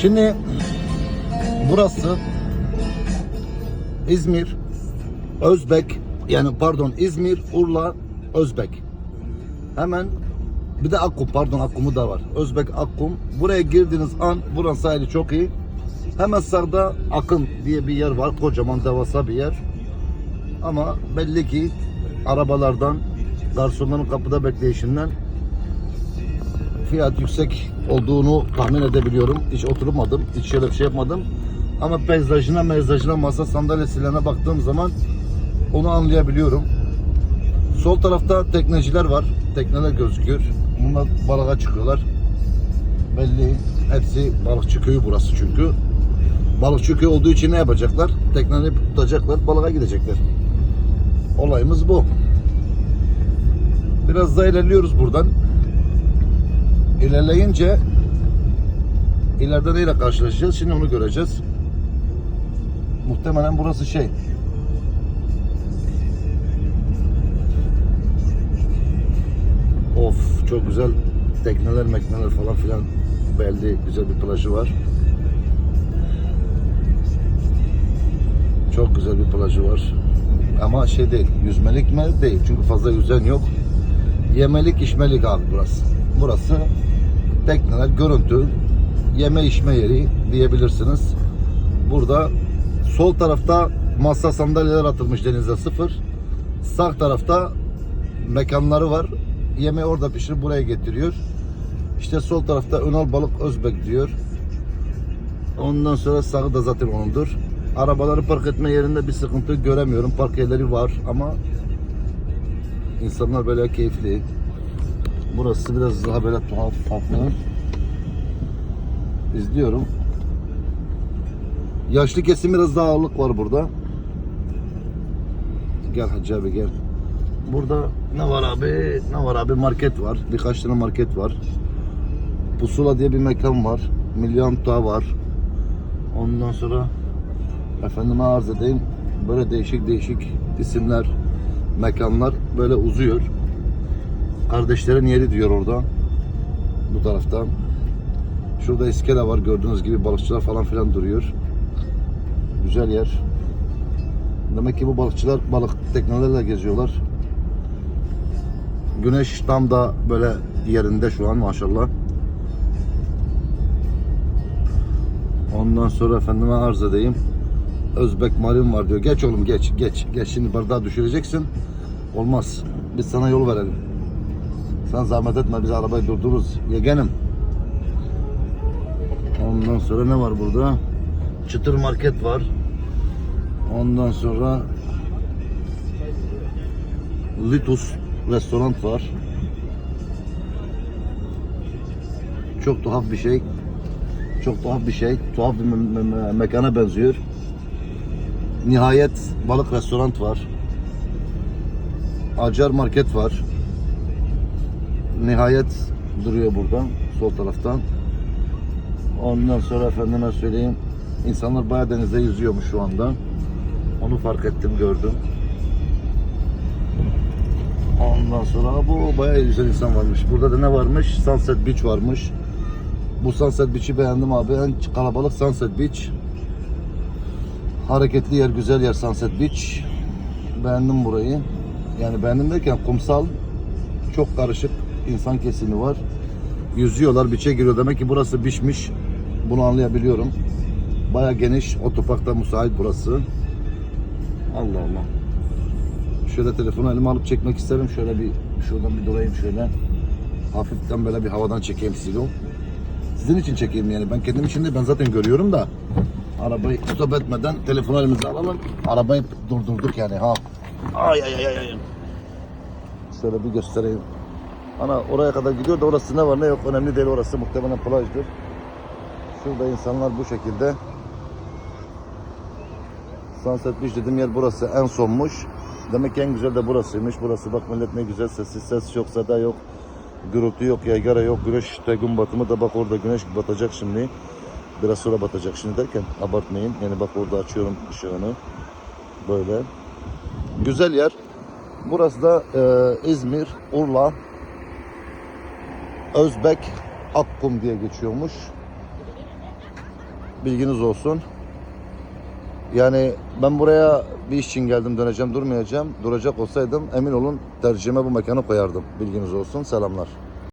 Şimdi burası İzmir, Özbek yani pardon İzmir, Urla, Özbek. Hemen bir de Akkum pardon Akkum'u da var. Özbek Akkum. Buraya girdiğiniz an buranın sahili çok iyi. Hemen sağda Akın diye bir yer var. Kocaman devasa bir yer. Ama belli ki arabalardan, garsonların kapıda bekleyişinden fiyat yüksek olduğunu tahmin edebiliyorum. Hiç oturmadım, hiç şöyle bir şey yapmadım. Ama peyzajına, meyzajına, masa sandalyesilerine baktığım zaman onu anlayabiliyorum. Sol tarafta tekneciler var. Tekneler gözüküyor. Bunlar balığa çıkıyorlar. Belli. Hepsi balıkçı köyü burası çünkü. Balıkçı köyü olduğu için ne yapacaklar? Tekneleri tutacaklar, balığa gidecekler. Olayımız bu. Biraz daha ilerliyoruz buradan. İlerleyince ileride neyle karşılaşacağız? Şimdi onu göreceğiz. Muhtemelen burası şey. Of çok güzel tekneler mekneler falan filan belli güzel bir plajı var. Çok güzel bir plajı var. Ama şey değil, yüzmelik mi? Değil. Çünkü fazla yüzen yok. Yemelik, içmelik abi burası. Burası tekneler, görüntü, yeme içme yeri diyebilirsiniz. Burada sol tarafta masa sandalyeler atılmış denize sıfır. Sağ tarafta mekanları var. Yemeği orada pişirip buraya getiriyor. İşte sol tarafta Önal Balık Özbek diyor. Ondan sonra sağı da zaten onundur. Arabaları park etme yerinde bir sıkıntı göremiyorum. Park yerleri var ama insanlar böyle keyifli. Burası biraz daha böyle tuhaf farklı. İzliyorum. Yaşlı kesim biraz daha ağırlık var burada. Gel Hacı abi gel. Burada ne var abi? Ne var abi? Market var. Birkaç tane market var. Pusula diye bir mekan var. Milyon Ta var. Ondan sonra efendime arz edeyim. Böyle değişik değişik isimler, mekanlar böyle uzuyor. Kardeşlerin yeri diyor orada. Bu taraftan. Şurada iskele var gördüğünüz gibi balıkçılar falan filan duruyor. Güzel yer. Demek ki bu balıkçılar balık teknelerle geziyorlar. Güneş tam da böyle yerinde şu an maşallah. Ondan sonra efendime arz edeyim. Özbek Marin var diyor. Geç oğlum geç geç. Geç şimdi bardağı düşüreceksin. Olmaz. Biz sana yol verelim. Sen zahmet etme biz arabayı durdururuz. Yegenim. Ondan sonra ne var burada? Çıtır market var. Ondan sonra Litus restoran var. Çok tuhaf bir şey. Çok tuhaf bir şey. Tuhaf bir me- me- mekana benziyor. Nihayet balık restoran var. Acar market var. Nihayet duruyor burada sol taraftan. Ondan sonra efendime söyleyeyim insanlar bayağı denizde yüzüyormuş şu anda. Onu fark ettim gördüm. Ondan sonra bu bayağı güzel insan varmış. Burada da ne varmış? Sunset Beach varmış. Bu Sunset Beach'i beğendim abi. En kalabalık Sunset Beach. Hareketli yer, güzel yer Sunset Beach. Beğendim burayı. Yani beğendim derken kumsal çok karışık insan kesimi var. Yüzüyorlar, biçe giriyor. Demek ki burası biçmiş. Bunu anlayabiliyorum. Baya geniş, otoparkta müsait burası. Allah Allah. Şöyle telefonu elime alıp çekmek isterim. Şöyle bir şuradan bir dolayayım şöyle. Hafiften böyle bir havadan çekeyim sizi. Sizin için çekeyim yani. Ben kendim için de ben zaten görüyorum da. Arabayı stop etmeden telefonu elimize alalım. Arabayı durdurduk yani ha. Ay ay ay. ay. Şöyle bir göstereyim. Ana oraya kadar gidiyor da orası ne var ne yok önemli değil orası muhtemelen plajdır. Şurada insanlar bu şekilde. Sunset Beach dediğim yer burası en sonmuş. Demek ki en güzel de burasıymış. Burası bak millet ne güzel sessiz ses yok sada yok. Gürültü yok yaygara yok. Güneş de gün batımı da bak orada güneş batacak şimdi. Biraz sonra batacak şimdi derken abartmayın. Yani bak orada açıyorum ışığını. Böyle. Güzel yer. Burası da e, İzmir, Urla, Özbek, Akkum diye geçiyormuş. Bilginiz olsun. Yani ben buraya bir iş için geldim döneceğim durmayacağım. Duracak olsaydım emin olun tercihime bu mekanı koyardım. Bilginiz olsun. Selamlar.